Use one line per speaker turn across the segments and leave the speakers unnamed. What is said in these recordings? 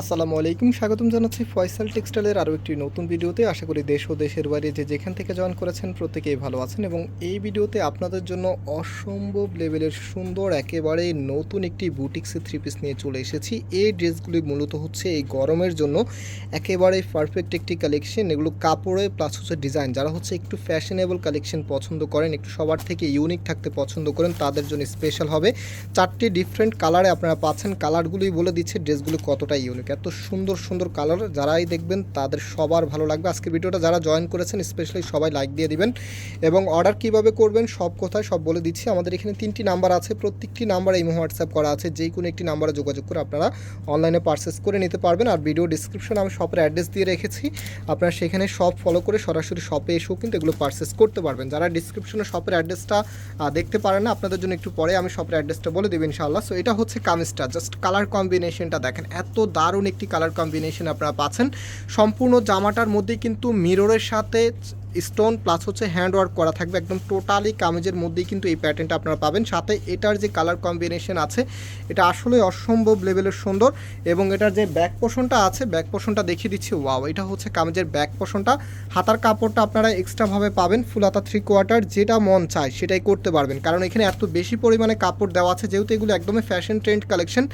আসসালামু আলাইকুম, স্বাগতম জানাচ্ছি ফয়সাল টেক্সটাইলের আরও একটি নতুন ভিডিওতে। আশা করি দেশ ও দেশের বাইরে যে যেখান থেকে জয়েন করেছেন প্রত্যেকেই ভালো আছেন এবং এই ভিডিওতে আপনাদের জন্য অসম্ভব লেভেলের সুন্দর, একেবারে নতুন একটি বুটিক্সে থ্রি পিস নিয়ে চলে এসেছি। এই ড্রেসগুলি মূলত হচ্ছে এই গরমের জন্য একেবারে পারফেক্ট একটি কালেকশন এগুলো কাপড়ে প্লাস হচ্ছে ডিজাইন যারা হচ্ছে একটু ফ্যাশনেবল কালেকশন পছন্দ করেন, একটু সবার থেকে ইউনিক থাকতে পছন্দ করেন, তাদের জন্য স্পেশাল হবে। চারটি ডিফারেন্ট কালারে আপনারা পাচ্ছেন। কালারগুলি বলে দিচ্ছে ড্রেসগুলো কতটা ইউনিক এত সুন্দর সুন্দর কালার যারাই দেখবেন তাদের সবার ভালো লাগবে। আজকে ভিডিওটা যারা জয়েন করেছেন স্পেশালি সবাই লাইক দিয়ে দিবেন এবং অর্ডার কীভাবে করবেন সব কোথায় সব বলে দিচ্ছি। আমাদের এখানে তিনটি নাম্বার আছে, প্রত্যেকটি নাম্বার এই হোয়াটসঅ্যাপ করা আছে। যেই কোনো একটি নাম্বারে যোগাযোগ করে আপনারা অনলাইনে পারচেস করে নিতে পারবেন। আর ভিডিও ডিসক্রিপশনে আমি শপের অ্যাড্রেস দিয়ে রেখেছি। আপনারা সেখানে সব ফলো করে সরাসরি শপে এসেও কিন্তু এগুলো পারচেস করতে পারবেন। যারা ডিসক্রিপশনে শপের অ্যাড্রেসটা দেখতে পারেন না, আপনাদের জন্য একটু পরে আমি শপের অ্যাড্রেসটা বলে দেবো ইনশাআল্লাহ। সো এটা হচ্ছে কামিজটা। জাস্ট কালার কম্বিনেশনটা দেখেন, এত দারুণ একটি কালার কম্বিনেশন আপনারা পাচ্ছেন। সম্পূর্ণ জামাটার মধ্যে কিন্তু মিররের সাথে স্টোন প্লাস হচ্ছে হ্যান্ড ওয়ার্ক করা থাকবে একদম টোটালি কামিজের মধ্যেই কিন্তু এই প্যাটার্নটা আপনারা পাবেন। সাথে এটার যে কালার কম্বিনেশন আছে, এটা আসলে অসম্ভব লেভেলের সুন্দর এবং এটার যে ব্যাক পোষণটা আছে ব্যাক পোষণটা দেখিয়ে দিচ্ছি ওয়াও এটা হচ্ছে কামিজের ব্যাক পোষণটা হাতার কাপড়টা আপনারা এক্সট্রাভাবে পাবেন ফুল হাতা থ্রি কোয়ার্টার যেটা মন চায় সেটাই করতে পারবেন। কারণ এখানে এত বেশি পরিমাণে কাপড় দেওয়া আছে, যেহেতু এগুলো একদমই ফ্যাশন ট্রেন্ড কালেকশন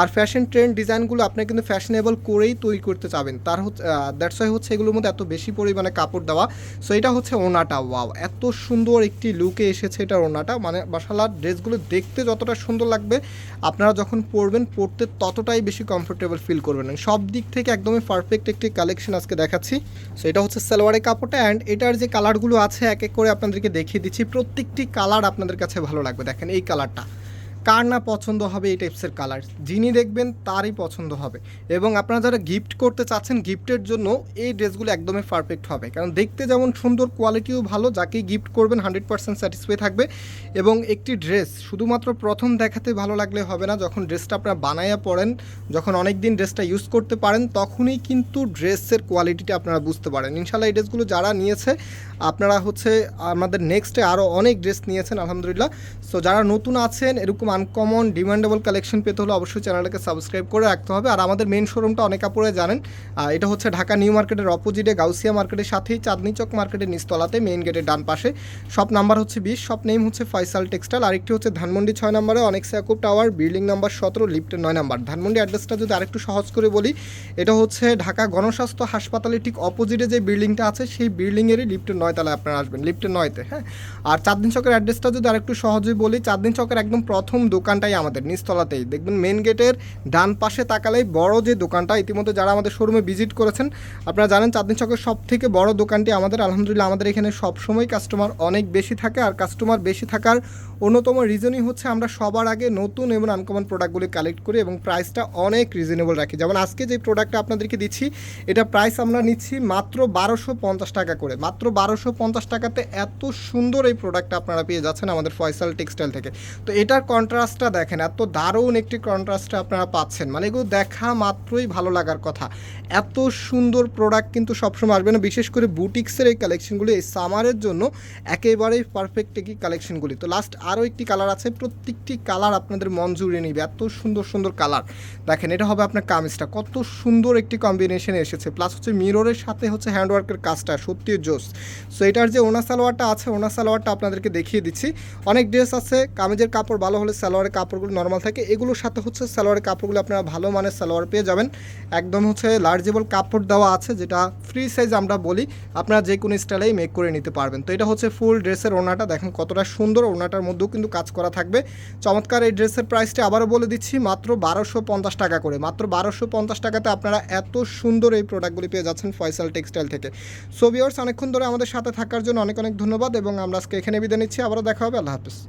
আর ফ্যাশন ট্রেন্ড ডিজাইনগুলো আপনি কিন্তু ফ্যাশনেবল করেই তৈরি করতে চাবেন। তার হচ্ছে দ্যাটস হচ্ছে এগুলোর মধ্যে এত বেশি পরিমাণে কাপড় দেওয়া। সো এটা হচ্ছে ওনাটা ওয়াও এত সুন্দর একটি লুকে এসেছে এটা ওনাটা মানে বাসালার ড্রেসগুলো দেখতে যতটা সুন্দর লাগবে, আপনারা যখন পরবেন, পরতে ততটাই বেশি কমফোর্টেবল ফিল করবেন। সব দিক থেকে একদমই পারফেক্ট একটি কালেকশন আজকে দেখাচ্ছি। সো এটা হচ্ছে সালোয়ারের কাপড়টা অ্যান্ড এটার যে কালারগুলো আছে, এক এক করে আপনাদেরকে দেখিয়ে দিচ্ছি। প্রত্যেকটি কালার আপনাদের কাছে ভালো লাগবে। দেখেন এই কালারটা কার না পছন্দ হবে এই টাইপসের কালার যিনি দেখবেন তারই পছন্দ হবে। এবং আপনারা যারা গিফট করতে চাচ্ছেন গিফটের জন্য এই ড্রেসগুলো একদমই পারফেক্ট হবে। কারণ দেখতে যেমন সুন্দর কোয়ালিটিও ভালো, যাকেই গিফট করবেন হান্ড্রেড পার্সেন্ট স্যাটিসফাই থাকবে। এবং একটি ড্রেস শুধুমাত্র প্রথম দেখাতে ভালো লাগলে হবে না, যখন ড্রেসটা আপনারা বানাইয়া পড়েন, যখন অনেক দিন ড্রেসটা ইউজ করতে পারেন, তখনই কিন্তু ড্রেসের কোয়ালিটিটা আপনারা বুঝতে পারেন। ইনশাল্লাহ এই ড্রেসগুলো যারা নিয়েছে, আপনারা হচ্ছে আমাদের নেক্সটে আরও অনেক ড্রেস নিয়েছেন, আলহামদুলিল্লাহ। সো যারা নতুন আছেন, এরকম আনকমন ডিমান্ডেবল কালেকশন পেতে হলে অবশ্যই চ্যানেলটাকে সাবস্ক্রাইব করে রাখতে হবে। আর আমাদের মেন শোরুমটা অনেক কাপড়ে জানেন। এটা হচ্ছে ঢাকা নিউ মার্কেটের অপোজিটে গাউসিয়া মার্কেটের সাথেই চাঁদনি চক মার্কেটের নিচতলাতে মেইন গেটের ডান পাশে। শপ নাম্বার হচ্ছে বিশ শপ নেম হচ্ছে ফয়সাল টেক্সটাইল আরেকটি হচ্ছে ধানমন্ডি ছয় নম্বরে অনেক স্যাকুব টাওয়ার বিল্ডিং নাম্বার সতেরো লিফটের নয় নাম্বার। ধানমন্ডি অ্যাড্রেসটা যদি আরেকটু সহজ করে বলি, এটা হচ্ছে ঢাকা গণস্বাস্থ্য হাসপাতালের ঠিক অপোজিটে যে বিল্ডিংটা আছে, সেই বিল্ডিংয়েরই লিফটের নয় তলায় আপনারা আসবেন লিফটের নয়তে হ্যাঁ? আর চাঁদদিন চকের অ্যাড্রেসটা যদি আরেকটু সহজে বলি চাঁদদিন চকের একদম প্রথম দোকানটাই আমাদের, নিচতলাতেই। দেখবেন মেন গেটের ডান পাশে তাকালেই বড় যে দোকানটা, ইতিমধ্যে যারা আমাদের শোরুমে ভিজিট করেছেন, আপনারা জানেন চাঁদনি চকের সব থেকে বড় দোকানটি আমাদের, আলহামদুলিল্লাহ আমাদের এখানে সবসময় কাস্টমার অনেক বেশি থাকে আর কাস্টমার বেশি থাকার অন্যতম রিজনই হচ্ছে আমরা সবার আগে নতুন এবং আনকমন প্রোডাক্টগুলি কালেক্ট করি এবং প্রাইসটা অনেক রিজনেবল রাখি। যেমন আজকে যে প্রোডাক্টটা আপনাদেরকে দিচ্ছি, এটা প্রাইস আমরা নিচ্ছি মাত্র বারোশো পঞ্চাশ টাকা করে। মাত্র বারোশো পঞ্চাশ টাকাতে এত সুন্দর এই প্রোডাক্টটা আপনারা পেয়ে যাচ্ছেন আমাদের ফয়সাল টেক্সটাইল থেকে। তো এটার কন্ট্রাস্টটা দেখেন, এত দারুণ একটি কন্ট্রাস্টটা আপনারা পাচ্ছেন। মানে এগুলো দেখা মাত্রই ভালো লাগার কথা। এত সুন্দর প্রোডাক্ট কিন্তু সবসময় আসবে না, বিশেষ করে বুটিক্সের এই কালেকশনগুলি এই সামারের জন্য একেবারেই পারফেক্ট একটি কালেকশনগুলি তো লাস্ট আরও একটি কালার আছে, প্রত্যেকটি কালার আপনাদের মন জুড়ে নিবে, এত সুন্দর সুন্দর কালার দেখেন, এটা হবে আপনার কামিজটা, কত সুন্দর একটি কম্বিনেশনে এসেছে। প্লাস হচ্ছে মিররের সাথে হচ্ছে হ্যান্ডওয়ার্কের কাজটা, সত্যি জোস। সো এটার যে ওনা সালোয়ারটা আছে, ওনা সালোয়ারটা আপনাদেরকে দেখিয়ে দিচ্ছি। অনেক ড্রেস আছে, কামিজের কাপড় ভালো হলে সালোয়ারের কাপড়গুলো নর্মাল থাকে। এগুলোর সাথে হচ্ছে সালোয়ারের কাপড়গুলো আপনারা ভালো মানের সালোয়ার পেয়ে যাবেন। একদম হচ্ছে লার্জেবল কাপড় দেওয়া আছে, যেটা ফ্রি সাইজ আমরা বলি। আপনারা যে কোনো স্টাইলেই মেক করে নিতে পারবেন। তো এটা হচ্ছে ফুল ড্রেসের ওনাটা দেখেন কতটা সুন্দর ওনাটার মধ্যেও কিন্তু কাজ করা থাকবে। চমৎকার এই ড্রেসের প্রাইসটা আবারও বলে দিচ্ছি, মাত্র বারোশো পঞ্চাশ টাকা করে। মাত্র বারোশো পঞ্চাশ টাকাতে আপনারা এত সুন্দর এই প্রোডাক্টগুলি পেয়ে যাচ্ছেন ফয়সাল টেক্সটাইল থেকে। সো ভিওর্স অনেকক্ষণ ধরে আমাদের সাথে থাকার জন্য অনেক অনেক ধন্যবাদ এবং আমরা আজকে এখানে বিদায় নিচ্ছি। আবারও দেখা হবে। আল্লাহ হাফিজ।